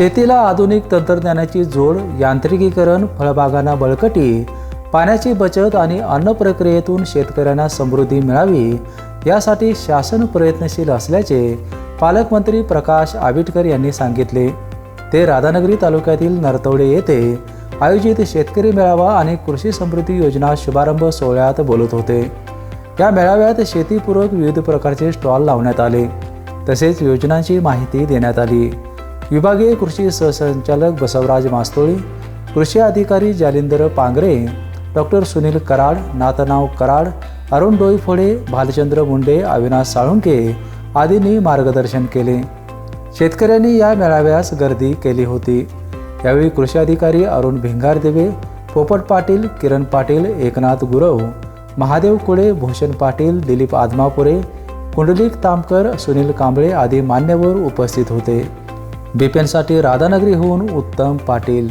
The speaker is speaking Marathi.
शेतीला आधुनिक तंत्रज्ञानाची जोड यांत्रिकीकरण फळबागांना बळकटी पाण्याची बचत आणि अन्न प्रक्रियेतून शेतकऱ्यांना समृद्धी मिळावी यासाठी शासन प्रयत्नशील असल्याचे पालकमंत्री प्रकाश आबिटकर यांनी सांगितले. ते राधानगरी तालुक्यातील नरतवडे येथे आयोजित शेतकरी मेळावा आणि कृषी समृद्धी योजना शुभारंभ सोहळ्यात बोलत होते. या मेळाव्यात शेतीपूरक विविध प्रकारचे स्टॉल लावण्यात आले. तसेच योजनांची माहिती देण्यात आली. विभागीय कृषी सहसंचालक बसवराज मास्तोळी कृषी अधिकारी जालिंदर पांगरे डॉक्टर सुनील कराड नाथनाव कराड अरुण डोईफोडे भालचंद्र मुंडे अविनाश साळुंके आदींनी मार्गदर्शन केले. शेतकऱ्यांनी या मेळाव्यास गर्दी केली होती. यावेळी कृषी अधिकारी अरुण भिंगारदेवे पोपट पाटील किरण पाटील एकनाथ गुरव महादेव कुळे भूषण पाटील दिलीप आदमापुरे कुंडलिक तामकर सुनील कांबळे आदी मान्यवर उपस्थित होते. बीपीएनसाठी राधानगरीहून उत्तम पाटील.